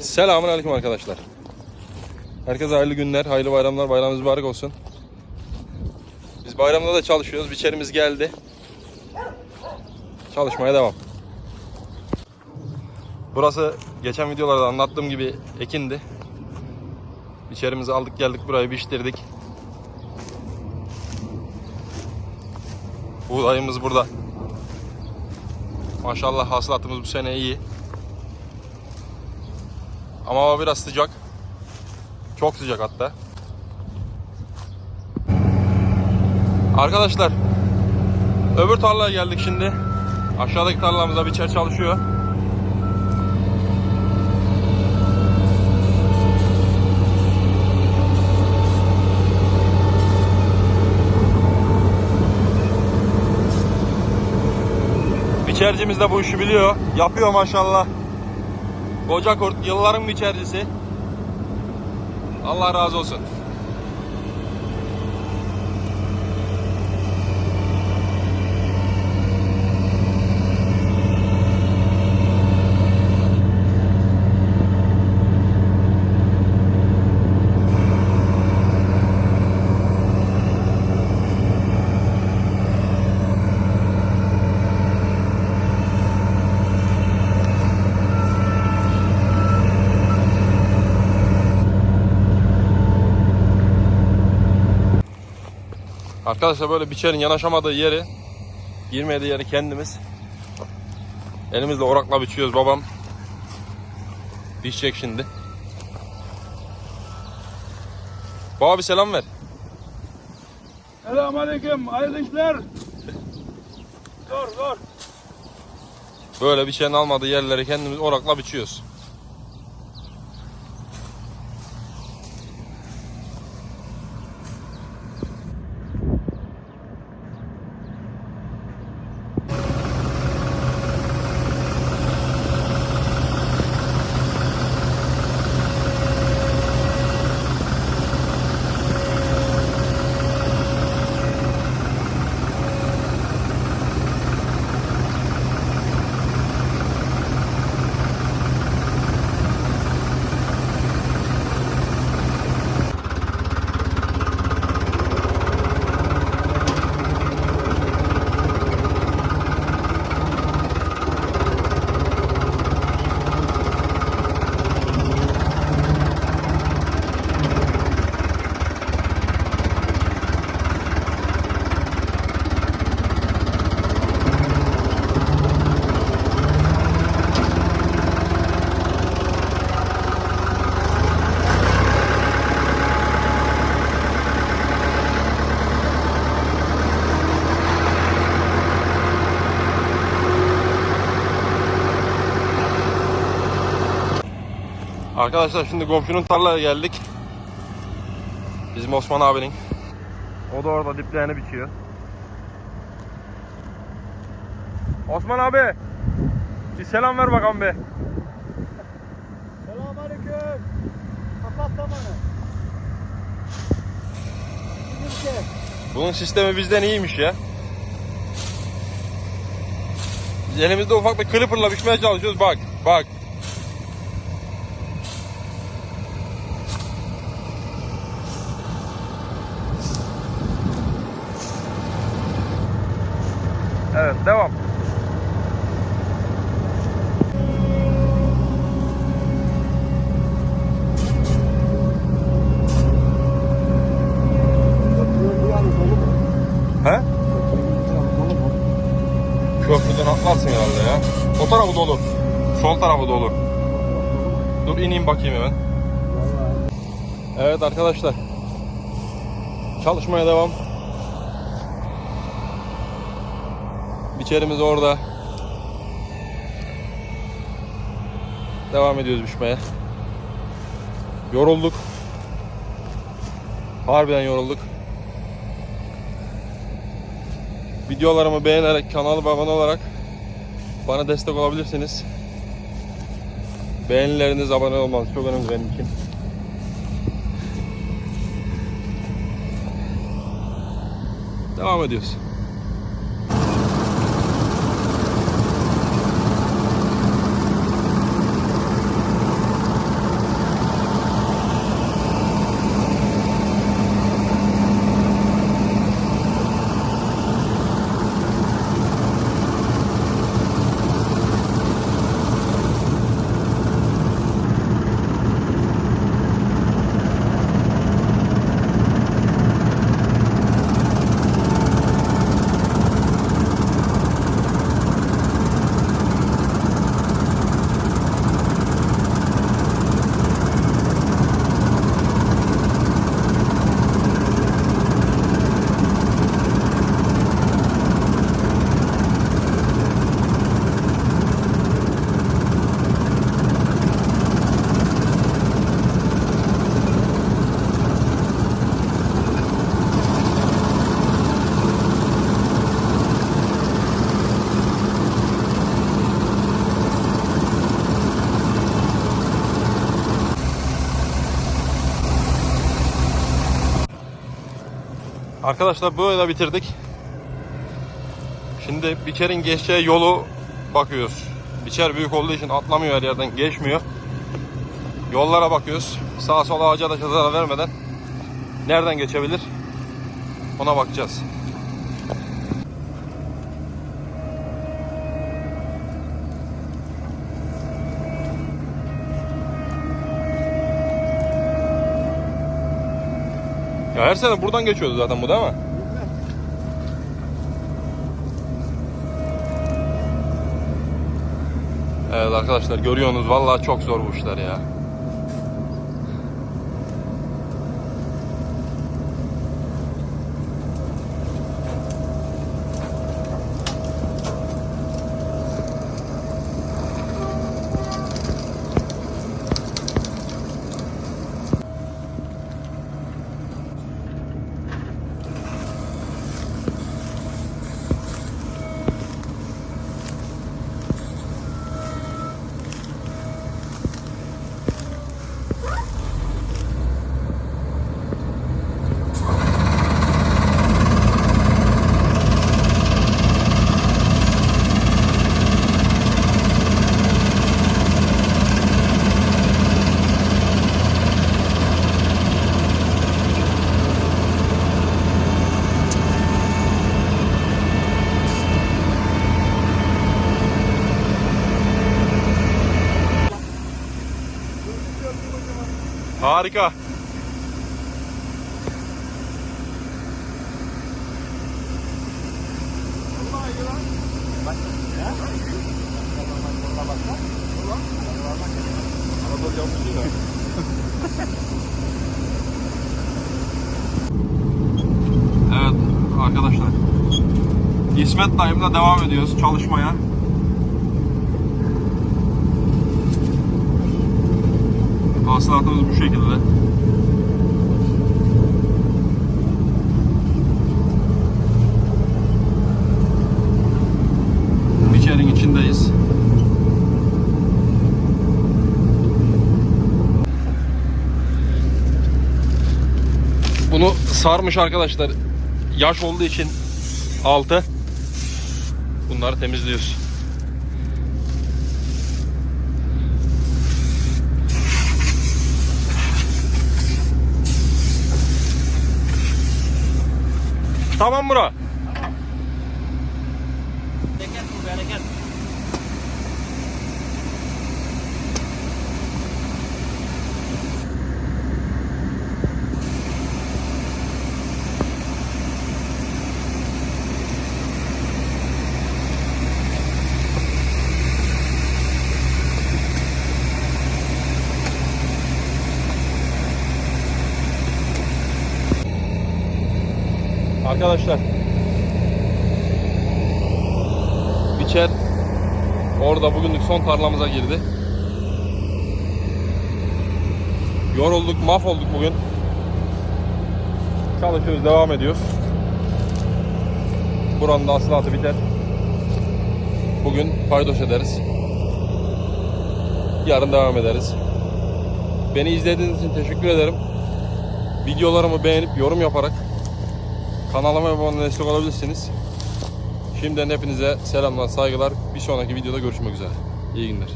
Selamun aleyküm arkadaşlar. Herkese hayırlı günler, hayırlı bayramlar, bayramınız mübarek olsun. Biz bayramda da çalışıyoruz. Biçerimiz geldi. Çalışmaya devam. Burası geçen videolarda anlattığım gibi ekindi. Biçerimizi aldık geldik burayı biçtirdik. Buğdayımız burada. Maşallah hasılatımız bu sene iyi. Ama hava biraz sıcak. Çok sıcak hatta. Arkadaşlar öbür tarlaya geldik şimdi. Aşağıdaki tarlamızda biçer çalışıyor. Biçercimiz de bu işi biliyor. Yapıyor maşallah. Koca kurt yılların biçercisi. Allah razı olsun. Arkadaşlar böyle biçerin yanaşamadığı yeri, girmediği yeri kendimiz elimizle orakla biçiyoruz babam. Biçecek şimdi. Baba bir selam ver. Selamünaleyküm, hayırlı işler. Dur, dur. Böyle biçerin almadığı yerleri kendimiz orakla biçiyoruz. Arkadaşlar şimdi komşunun tarlaya geldik. Bizim Osman abinin. O da orada diplerini biçiyor. Osman abi. Bir selam ver bakalım be. Selamünaleyküm. Kapat zamanı. Bizimki. Bunun sistemi bizden iyiymiş ya. Biz elimizde ufak bir clipper'la biçmeye çalışıyoruz. Bak, bak. Evet, devam. He? Köprüden atlarsın herhalde ya. O tarafı dolu. Sol tarafı dolu. Dur ineyim bakayım hemen. Evet arkadaşlar. Çalışmaya devam. Biçerimiz orada. Devam ediyoruz biçmeye. Yorulduk. Harbiden yorulduk. Videolarımı beğenerek, kanalıma abone olarak bana destek olabilirsiniz. Beğenileriniz, abone olmanız çok önemli benim için. Devam ediyoruz. Arkadaşlar böyle bitirdik. Şimdi Biçer'in geçeceği yolu bakıyoruz. Biçer büyük olduğu için atlamıyor her yerden geçmiyor. Yollara bakıyoruz. Sağa sola ağaca da zarar vermeden nereden geçebilir ona bakacağız. Ya her sene buradan geçiyordu zaten bu değil mi? Evet arkadaşlar görüyorsunuz vallahi çok zor bu işler ya. Harika. Evet arkadaşlar. İsmet dayımla devam ediyoruz çalışmaya. Hasılatımız bu şekilde. Biçerin içindeyiz. Bunu sarmış arkadaşlar. Yaş olduğu için altı. Bunları temizliyoruz. Tamam bura. Arkadaşlar. Biçer orada bugünlük son tarlamıza girdi. Yorulduk, mahvolduk bugün. Çalışıyoruz, devam ediyoruz. Buranın da asılatı biter. Bugün paydoş ederiz. Yarın devam ederiz. Beni izlediğiniz için teşekkür ederim. Videolarımı beğenip yorum yaparak Kanalıma bana destek olabilirsiniz. Şimdiden hepinize selamlar, saygılar. Bir sonraki videoda görüşmek üzere. İyi günler.